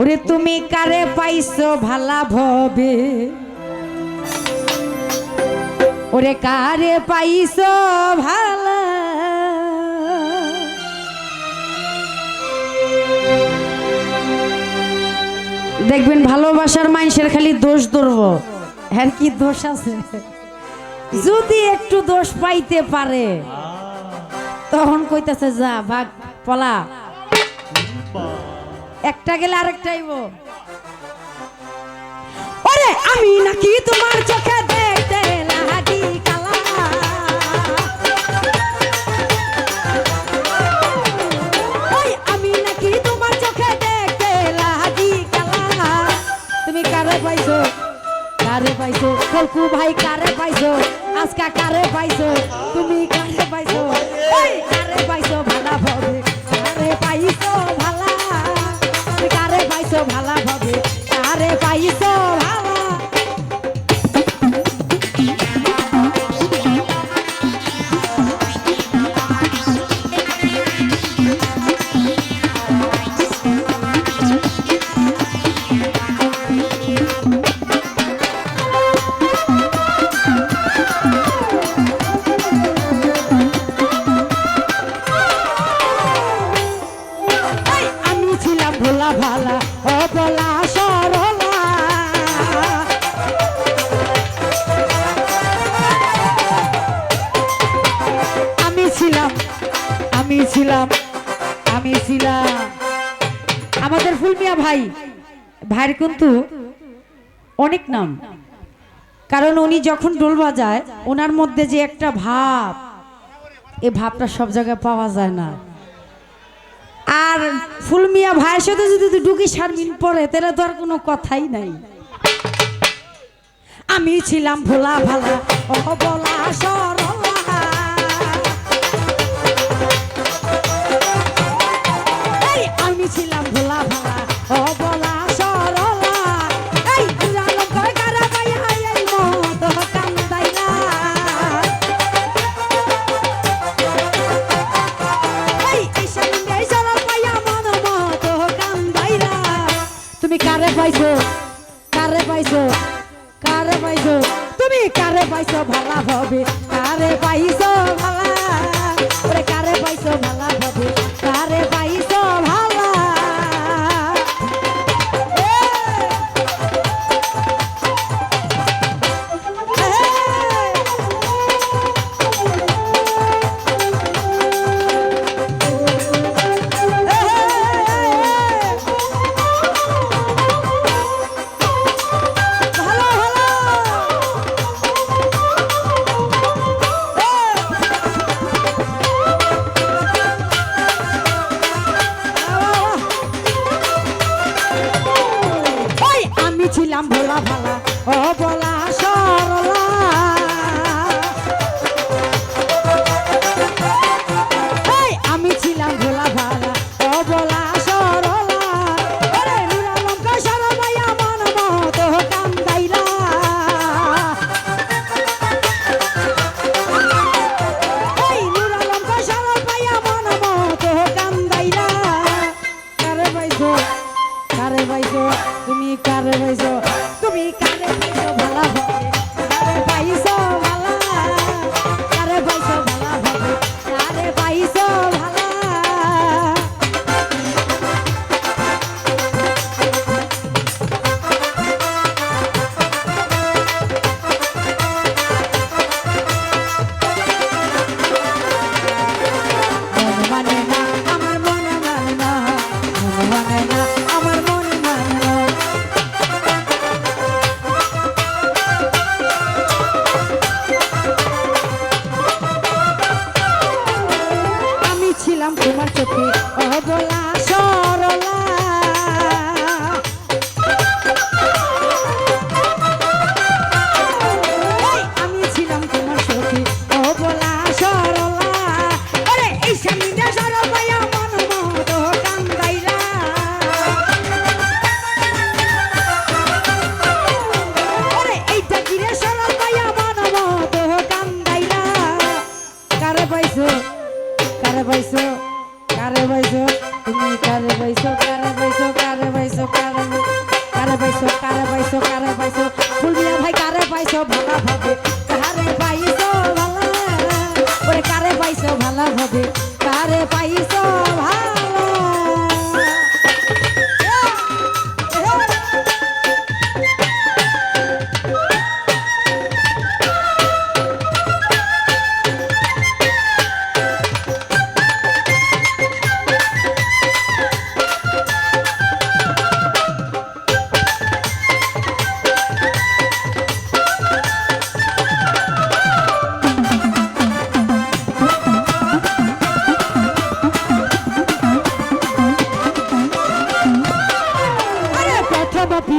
ওরে তুমি কারে পাইছো ভালা ভবে? ওরে কারে পাইছো ভালা? দেখবেন ভালোবাসার মানুষের খালি দোষ ধরবো। হ্যাঁ কি দোষ আছে? যদি একটু দোষ পাইতে পারে তখন কইতাছে যা ভাগ পলা। একটা গেলে আরেকটা আইব। ওরে, আমি নাকি তোমার চোখে দেখতে তুমি কারে পাইছো? পাইছো? কলকু ভাই কারে পাইছো? আজকা কারে পাইছো? তুমি কারে পাইছো? ওই, কারে পাইছো? ভালা ভাবে ভালা আমি ছিলাম আমাদের ফুলমিয়া ভাই, ভাইয়ের কিন্তু অনেক নাম। কারণ উনি যখন ডোল বাজায়, ওনার মধ্যে যে একটা ভাব এই ভাবটা সব জায়গায় পাওয়া যায় না। আর ফুলমিয়া ভাইয়ের সাথে যদি ডুকি সারমিন পরে, তাহলে তো আর কোনো কথাই নাই। আমি ছিলাম ভোলা ভালা ও বলা ভোলা কারে পাইছো তুমি কারে পাইছো তুমি কারে পাইছো ভালা কারে পাইছো নাম তোমার চোখে অবলা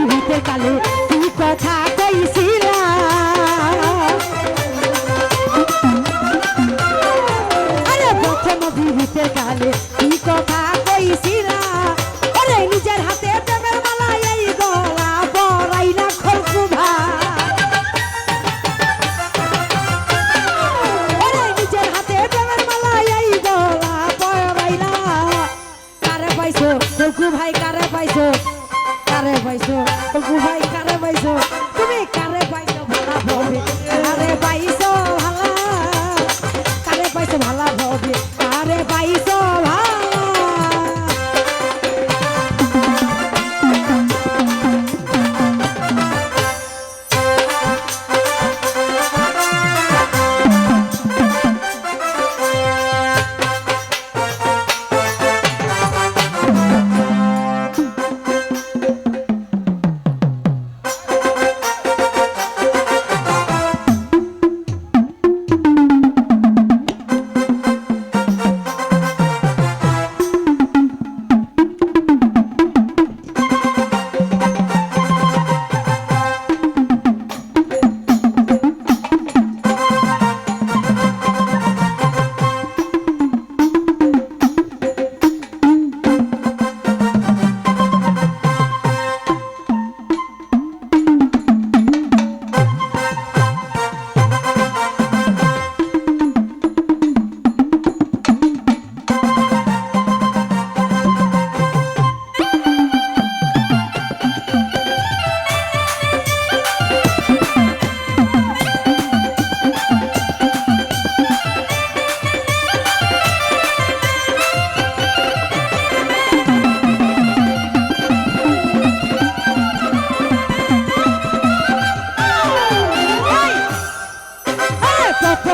পিড়িতে কালে কি কথা কইছিলা? আরে প্রথম পিড়িতে কালে কি কথা কইছিলা?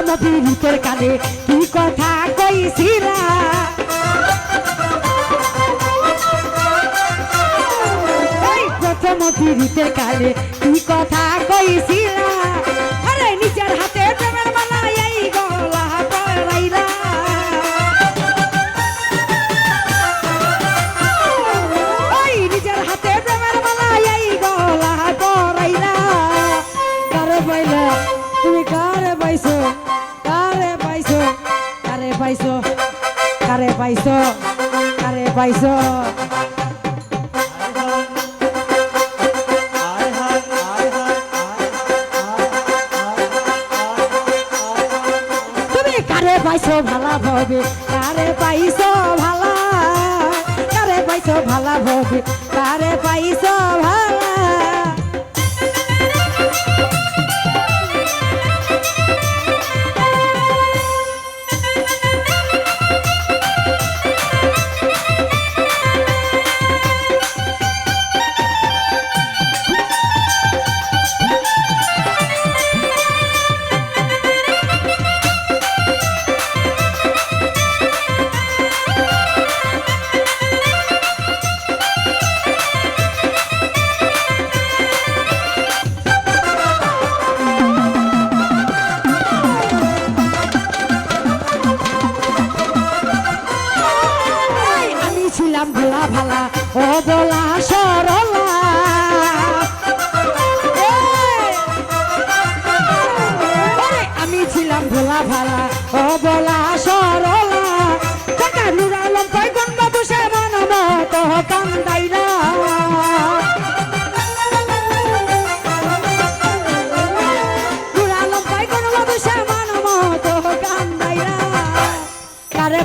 প্রথম পীড়িতের কানে কি কথা কইছিলা? প্রথম পীড়িতের কানে কি কথা কইছিলা? আরে নিজের পাইছো? কারে পাইছো? তুমি কারে পাইছো ভালা ভবে কারে পাইছো ভালা কারে পাইছো ভালা ভবে কারে পাইছো ভালা ও বলা সরলা। কাকা নুরালম কই কোন বাবু সে মন মত কান্দাইলা।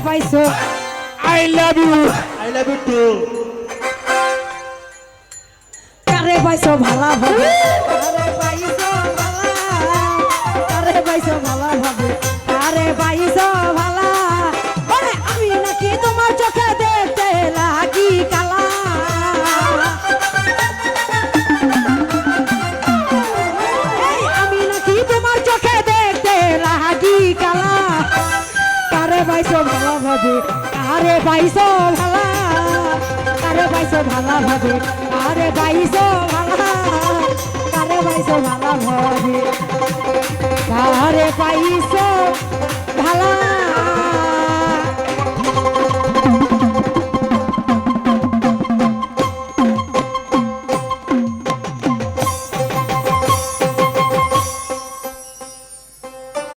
পাইছো? I love you. I love you too. কারে পাইছো ভালা ভাবে? পাইছো ভালা ভাবে আরে পাইছো ভালা আরে পাইছো ভালা ভাবে আরে পাইছো ভালা আরে ভালা ভাবে আরে